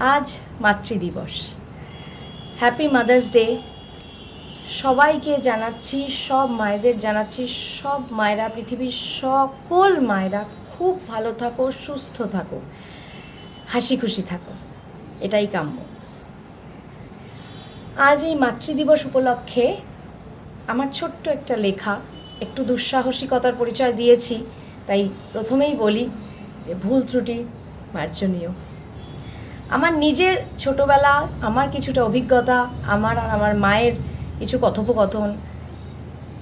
আজ মাতৃদিবস। Happy mother's day সবাইকে জানাচ্ছি, সব মায়েদের জানাচ্ছি, সব মায়েরা, পৃথিবীর সকল মায়েরা খুব ভালো থাকো, সুস্থ থাকো, হাসি খুশি থাকো। এটাই কাম্য। আজ এই মাতৃদিবস উপলক্ষে আমার ছোট্ট একটা লেখা, একটু দুঃসাহসিকতার পরিচয় দিয়েছি, তাই প্রথমেই বলি যে ভুল ত্রুটি মার্জনীয় আমার নিজের ছোটবেলা, আমার কিছুটা অভিজ্ঞতা, আমার আর আমার মায়ের কিছু কথোপকথন,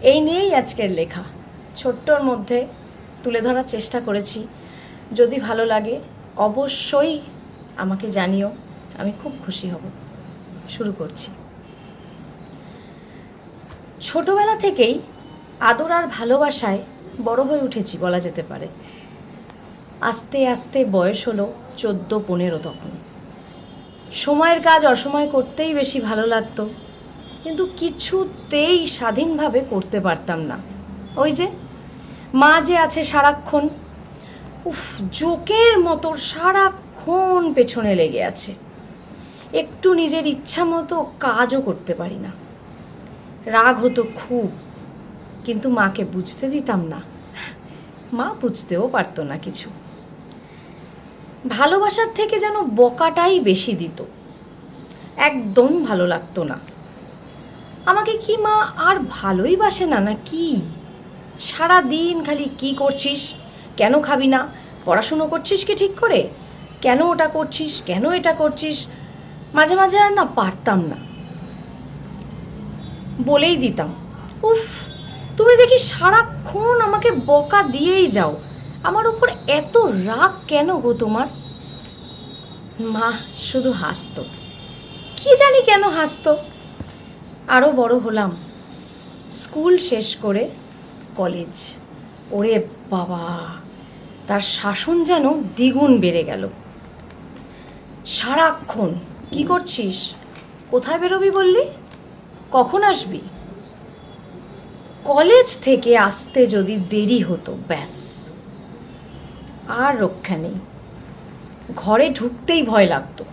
এই নিয়েই আজকের লেখা। ছোট্টর মধ্যে তুলে ধরার চেষ্টা করেছি। যদি ভালো লাগে, অবশ্যই আমাকে জানিও, আমি খুব খুশি হব। শুরু করছি। ছোটবেলা থেকেই আদর আর ভালোবাসায় বড় হয়ে উঠেছি বলা যেতে পারে। আস্তে আস্তে বয়স হলো চোদ্দ পনেরো তখন। সময়ের কাজ অসময় করতেই বেশি ভালো লাগতো। কিন্তু কিছুতেই স্বাধীনভাবে করতে পারতাম না। ওই যে, মা যে আছে সারাক্ষণ, উফ, জোকের মতো সারাক্ষণ পেছনে লেগে আছে। একটু নিজের ইচ্ছা মতো কাজও করতে পারি না। রাগ হতো খুব, কিন্তু মাকে বুঝতে দিতাম না। মা বুঝতেও পারতো না কিছু। ভালোবাসার থেকে যেন বকাটাই বেশি দিত। একদম ভালো লাগতো না। আমাকে কি মা আর ভালোই বাসে না না কি সারা দিন খালি কি করছিস? কেন খাবি না? পড়াশুনো করছিস কি ঠিক করে? কেন ওটা করছিস? কেন এটা করছিস? মাঝে মাঝে আর না পারতাম না। বলেই দিতাম, উফ, তুমি দেখি সারাক্ষণ আমাকে বকা দিয়েই যাও। আমার উপর এত রাগ কেন গো তোমার? মা শুধু হাসতো। কি জানি কেন হাসতো। আরও বড় হলাম। স্কুল শেষ করে কলেজ। ওরে বাবা, তার শাসন যেন দ্বিগুণ বেড়ে গেল। সারাক্ষণ, কি করছিস? কোথায় বেরোবি বললি? কখন আসবি? কলেজ থেকে আসতে যদি দেরি হতো, ব্যাস। আর রক্ষা নেই। ঘরে ঢুকতেই ভয় লাগতো।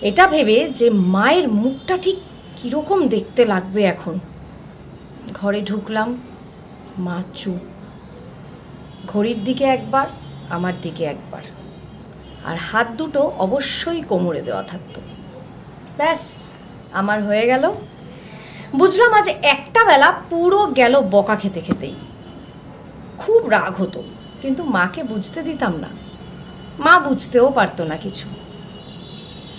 এটা ভেবে যে মায়ের মুখটা ঠিক কীরকম দেখতে লাগবে এখন। ঘরে ঢুকলাম, মা চুপ। ঘড়ির দিকে একবার, আমার দিকে একবার। আর হাত দুটো অবশ্যই কোমরে দেওয়া থাকতো। ব্যাস, আমার হয়ে গেল। বুঝলাম আজ একটা বেলা পুরো গেল বকা খেতে খেতেই। খুব রাগ হতো, কিন্তু মাকে বুঝতে দিতাম না। মা বুঝতেও পারতো না কিছু।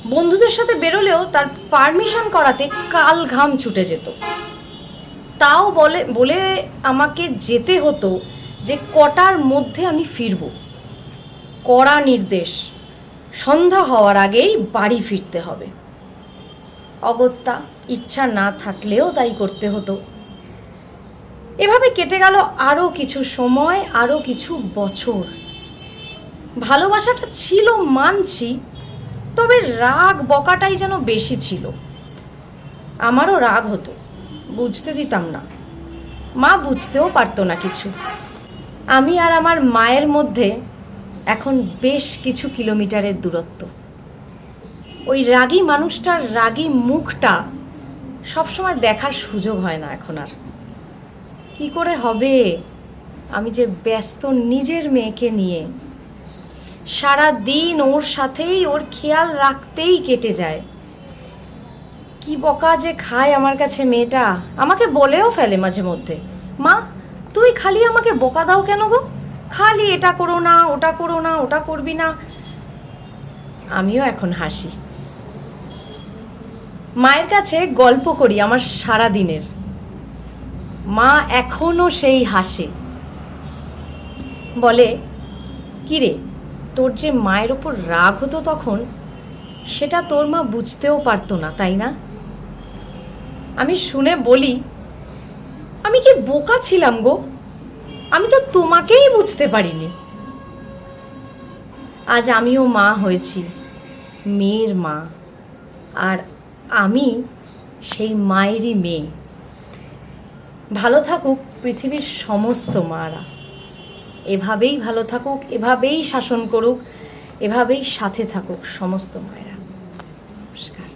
বন্ধুদের সাথে বেরোলেও তার পারমিশন করাতে কাল ঘাম ছুটে যেত। তাও বলে বলে আমাকে যেতে হতো যে কটার মধ্যে আমি ফিরব। কড়া নির্দেশ, সন্ধ্যা হওয়ার আগেই বাড়ি ফিরতে হবে। অগত্যা ইচ্ছা না থাকলেও তাই করতে হতো। এভাবে কেটে গেল আরও কিছু সময় আরও কিছু বছর। ভালোবাসাটা ছিল মানছি তবে রাগ বকাটাই যেন বেশি ছিল। আমারও রাগ হতো, বুঝতে দিতাম না। মা বুঝতেও পারতো না কিছু। আমি আর আমার মায়ের মধ্যে এখন বেশ কিছু কিলোমিটারের দূরত্ব। ওই রাগী মানুষটার রাগী মুখটা সবসময় দেখার সুযোগ হয় না এখন আর। কি করে হবে? আমি যে ব্যস্ত নিজের মেয়েকে নিয়ে সারা দিন ওর সাথেই ওর খেয়াল রাখতেই কেটে যায়। কি বকা যে খায় আমার কাছে মেয়েটা। আমাকে বলেও ফেলে মাঝে মধ্যে। মা, তুই খালি আমাকে বোকা দাও কেন গো? খালি এটা করো না, ওটা করো না, ওটা করবি না। আমিও এখন হাসি। মায়ের কাছে গল্প করি আমার সারা দিনের। মা এখনও সেই হাসে। বলে কিরে তোর যে মায়ের ওপর রাগ হতো তখন, সেটা তোর মা বুঝতেও পারতো না, তাই না? আমি শুনে বলি, আমি কি বোকা ছিলাম গো? আমি তো তোমাকেই বুঝতে পারিনি। আজ আমিও মা হয়েছি, মেয়ের মা, আর আমি সেই মায়েরই মেয়ে। ভালো থাকুক পৃথিবীর সমস্ত মারা। এভাবেই ভালো থাকুক এভাবেই শাসন করুক এভাবেই সাথে থাকুক সমস্ত মায়েরা। নমস্কার।